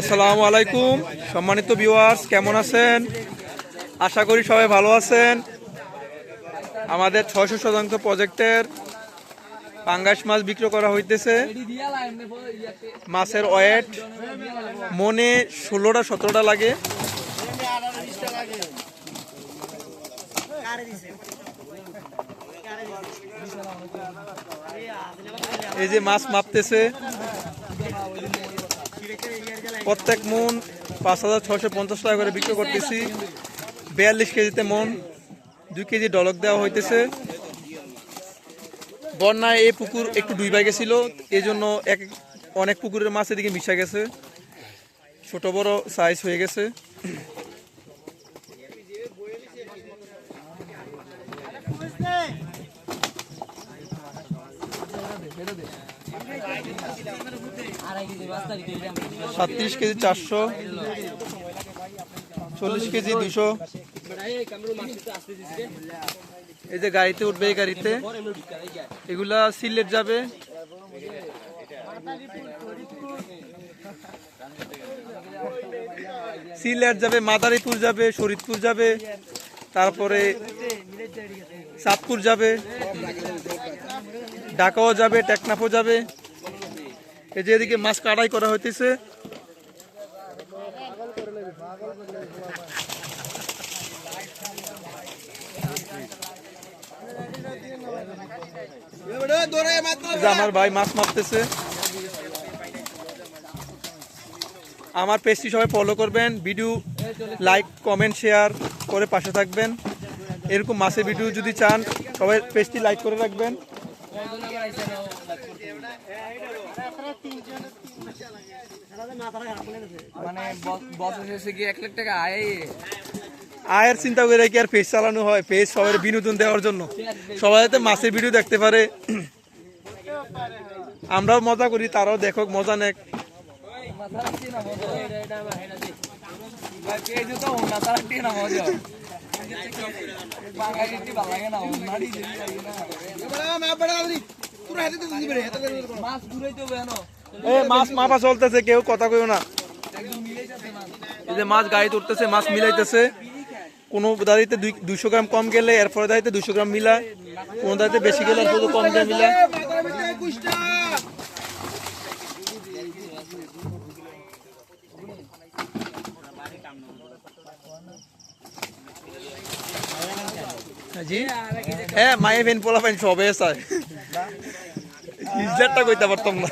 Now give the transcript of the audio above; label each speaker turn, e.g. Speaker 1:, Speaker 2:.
Speaker 1: আসসালামু আলাইকুম। সম্মানিত ভিউয়ার্স কেমন আছেন? আশা করি সবাই ভালো আছেন। আমাদের ছয়শো শতাংশ প্রজেক্টের পাঙ্গাস মাছ বিক্রি করা হইতেছে। মাছের ওয়েট মনে ষোলোটা, সতেরোটা লাগে। এই যে মাছ মাপতেছে। প্রত্যেক মন পাঁচ হাজার ছশো পঞ্চাশ টাকা করে বিক্রি করতেছি। বিয়াল্লিশ কেজিতে মন, দুই কেজি ডলক দেওয়া হইতেছে। বন্যায় এই পুকুর একটু ডুইবা গেছিল এই জন্য এক অনেক পুকুরের মাছ এদিকে মিশা গেছে। ছোট বড় সাইজ হয়ে গেছে। সাতত্রিশ কেজি চারশো, চল্লিশ কেজি দুশো। এই যে গাড়িতে উঠবে এই গাড়িতে, এগুলা সিলেট যাবে। সিলেট যাবে, মাদারীপুর যাবে, শরীদপুর যাবে, তারপরে চাঁদপুর যাবে। ঢাকাও যাবে, টেকনাফও যাবে। এই যে এদিকে মাছ কাটাই করা হইতেছে। আমার ভাই মাছ মারতেছে। আমার পেজটি সবাই ফলো করবেন, ভিডিও লাইক কমেন্ট শেয়ার করে পাশে থাকবেন। এরকম মাছের ভিডিও যদি চান, সবাই পেজটি লাইক করে রাখবেন।
Speaker 2: মানে বছর শেষে গিয়ে এক লাখ টাকা আয়।
Speaker 1: আয়ের চিন্তা করে কি আর পেজ চালানো হয়? পেজ সবাই বিনোদন দেওয়ার জন্য। সবাই যাতে মাছের ভিডিও দেখতে পারে। আমরাও মজা করি তারাও দেখো মজা নেক।
Speaker 2: মজা। মাছ
Speaker 1: মাপা চলতেছে, কেউ কথা কইও না। যে মাছ গাড়িতে উঠতেছে মাছ মিলাইতেছে। কোনো দাঁড়িতে দুইশো গ্রাম কম গেলে, এরপরে দাঁড়িতে দুশো গ্রাম মিলা কোনো দাঁড়িতে বেশি গেলে, এরপরে কম দিয়ে মিলা হ্যাঁ মায়ে বেন পোলা পাইন সবে চাই ইজ্জাতটা কইতে পারতাম না।